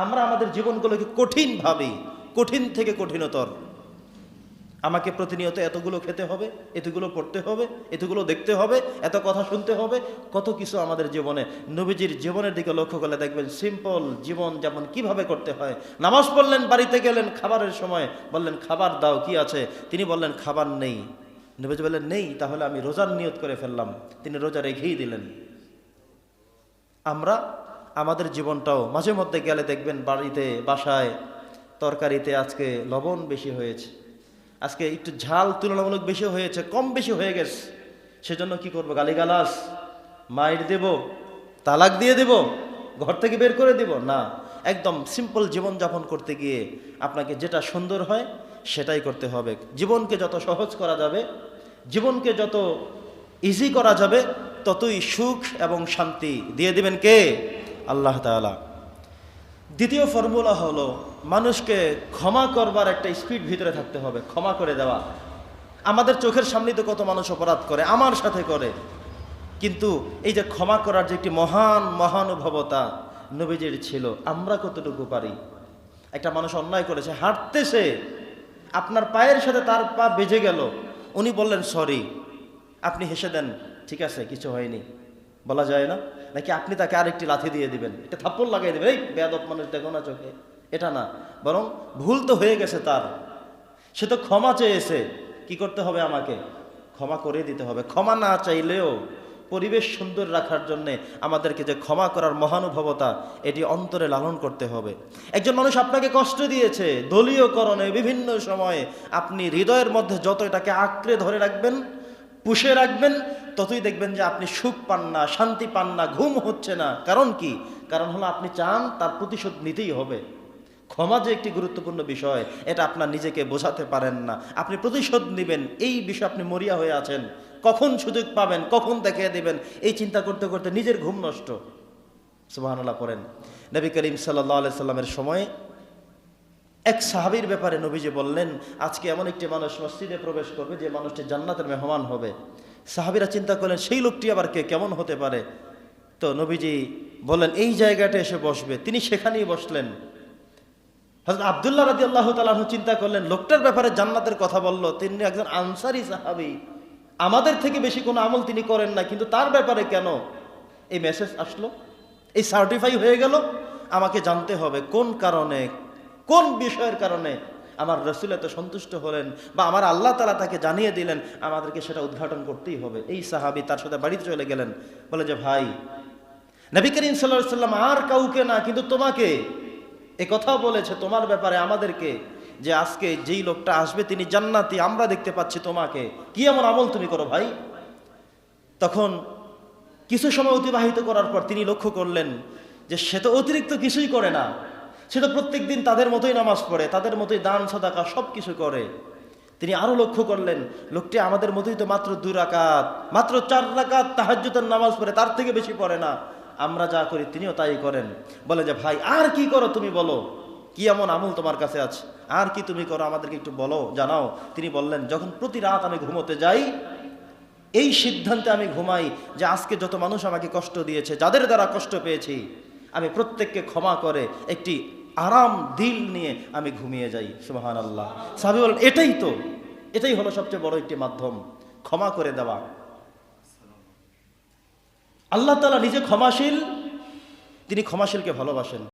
আমরা আমাদের জীবনগুলোকে কঠিন ভাবি কঠিন থেকে কঠিনতর। আমাকে প্রতিনিয়ত এতগুলো খেতে হবে, এতগুলো পড়তে হবে, এতগুলো দেখতে হবে, এত কথা শুনতে হবে, কত কিছু আমাদের জীবনে, নবীজির জীবনের দিকে লক্ষ্য করলে দেখবেন সিম্পল জীবন যেমন কীভাবে করতে হয়। নামাজ পড়লেন, বাড়িতে গেলেন, খাবারের সময় বললেন, খাবার দাও, কি আছে? তিনি বললেন, খাবার নেই। নবীজি বললেন, নেই, তাহলে আমি রোজার নিয়ত করে ফেললাম। তিনি রোজা রেখেই দিলেন। আমরা আমাদের জীবনটাও মাঝে মধ্যে গেলে দেখবেন বাড়িতে, বাসায় তরকারিতে আজকে লবণ বেশি হয়েছে। আজকে একটু ঝাল তুলনামূলক বেশি হয়েছে, কম বেশি হয়ে গেছে। সেজন্য কি করব? গালিগালাস মাইর দেব, তালাক দিয়ে দেব, ঘর থেকে বের করে দেব? না। একদম সিম্পল জীবনযাপন করতে গিয়ে আপনাকে যেটা সুন্দর হয়, সেটাই করতে হবে। জীবনকে যত সহজ করা যাবে, জীবনকে যত ইজি করা যাবে, ততই সুখ এবং শান্তি। দিয়ে দিবেন কে? আল্লাহ তাআলা। দ্বিতীয় ফর্মুলা হলো মানুষকে ক্ষমা করবার একটা স্পিড ভিতরে থাকতে হবে, ক্ষমা করে দেওয়া। আমাদের চোখের সামনে তো কত মানুষ অপরাধ করে, আমার সাথে করে। কিন্তু এই যে ক্ষমা করার যে একটি মহান, মহানুভবতা নবীজির ছিল, আমরা কতটুকু পারি? একটা মানুষ অন্যায় করেছে হাঁটতেছে আপনার পায়ের সাথে তার পা বেজে গেল, উনি বললেন সরি আপনি হেসে দেন, ঠিক আছে, কিছু হয়নি। বলা যায় না? নাকি আপনি তাকে আরেকটি লাথি দিয়ে দিবেন? এটা থাপ্পড় লাগাই দেবেন। এই বেয়াদব মানুষ, দেখো না চোখে। এটা না। বরং ভুল তো হয়ে গেছে তার। সে তো ক্ষমা চেয়েছে। কি করতে হবে আমাকে? ক্ষমা করে দিতে হবে। ক্ষমা না চাইলেও পরিবেশ সুন্দর রাখার জন্যে আমাদেরকে যে ক্ষমা করার মহানুভবতা, এটি অন্তরে লালন করতে হবে। একজন মানুষ আপনাকে কষ্ট দিয়েছে। দলীয়করণে বিভিন্ন সময়ে আপনি হৃদয়ের মধ্যে যত এটাকে আঁকড়ে ধরে রাখবেন পুষে রাখবেন, ততই দেখবেন যে আপনি সুখ পান না, শান্তি পান না, ঘুম হচ্ছে না। কারণ কি? কারণ হলো আপনি চান তার প্রতিশোধ নিতেই হবে। ক্ষমা যে একটি গুরুত্বপূর্ণ বিষয়, এটা আপনার নিজেকে বোঝাতে পারেন না। আপনি প্রতিশোধ নেবেন, এই বিষয়ে আপনি মরিয়া হয়ে আছেন। কখন সুযোগ পাবেন, কখন দেখিয়ে দেবেন, এই চিন্তা করতে করতে নিজের ঘুম নষ্ট। সুবাহানুল্লাহ পড়েন। নবী করিম সাল্লাহ সাল্লামের সময় এক সাহাবির ব্যাপারে নবীজি বললেন, আজকে এমন একটি মানুষ মসজিদে প্রবেশ করবে যে মানুষটি জান্নাতের মেহমান হবে। সাহাবিরা চিন্তা করলেন, সেই লোকটি আবার কে, কেমন হতে পারে? তো নবীজি বললেন, এই জায়গাটা এসে বসবে। তিনি সেখানেই বসলেন। হজরত আবদুল্লাহ রাজি আল্লাহ তালাহ চিন্তা করলেন, লোকটার ব্যাপারে জান্নাতের কথা বলল, তিনি একজন আনসারি সাহাবি। আমাদের থেকে বেশি কোনো আমল তিনি করেন না, কিন্তু তার ব্যাপারে কেন? এই মেসেজ আসলো, এই সার্টিফাই হয়ে গেল, আমাকে জানতে হবে কোন কারণে কোন বিষয়ের কারণে আমার রসুল এত সন্তুষ্ট হলেন বা আমার আল্লাহ তালা তাকে জানিয়ে দিলেন, আমাদেরকে সেটা উদ্ঘাটন করতেই হবে। এই সাহাবি তার সাথে বাড়িতে চলে গেলেন। বলে যে, ভাই, নবী করিম সাল্লাহ সাল্লাম আর কাউকে না, কিন্তু তোমাকে। এ কথাও বলেছে তোমার ব্যাপারে আমাদেরকে যে, আজকে যেই লোকটা আসবে তিনি জান্নাতি, আমরা দেখতে পাচ্ছি তোমাকে। কি এমন আমল তুমি করো ভাই? তখন কিছু সময় অতিবাহিত করার পর তিনি লক্ষ্য করলেন যে, সে তো অতিরিক্ত কিছুই করে না। সে তো প্রত্যেক দিন তাদের মতোই নামাজ পড়ে, তাদের মতোই দান, সদাকা সব কিছু করে। তিনি আরও লক্ষ্য করলেন, লোকটি আমাদের মতোই তো মাত্র দু রাকাত, মাত্র চার রাকাত তাহাজ্জুদের নামাজ পড়ে, তার থেকে বেশি পড়ে না। আমরা যা করি তিনিও তাই করেন। বলে যে, ভাই, আর কি করো তুমি বলো? কি এমন আমল তোমার কাছে আছে? আর কি তুমি করো? আমাদেরকে একটু বলো, জানাও। তিনি বললেন, যখন প্রতি রাত আমি ঘুমোতে যাই, এই সিদ্ধান্তে আমি ঘুমাই যে, আজকে যত মানুষ আমাকে কষ্ট দিয়েছে, যাদের দ্বারা কষ্ট পেয়েছি, আমি প্রত্যেককে ক্ষমা করে একটি আরাম দিল নিয়ে আমি ঘুমিয়ে যাই সুবাহান আল্লাহ সাহাবি বলেন, এটাই তো, এটাই হলো সবচেয়ে বড় একটি মাধ্যম, ক্ষমা করে দেওয়া। আল্লাহ তালা নিজে ক্ষমাশীল, তিনি ক্ষমাশীলকে ভালোবাসেন।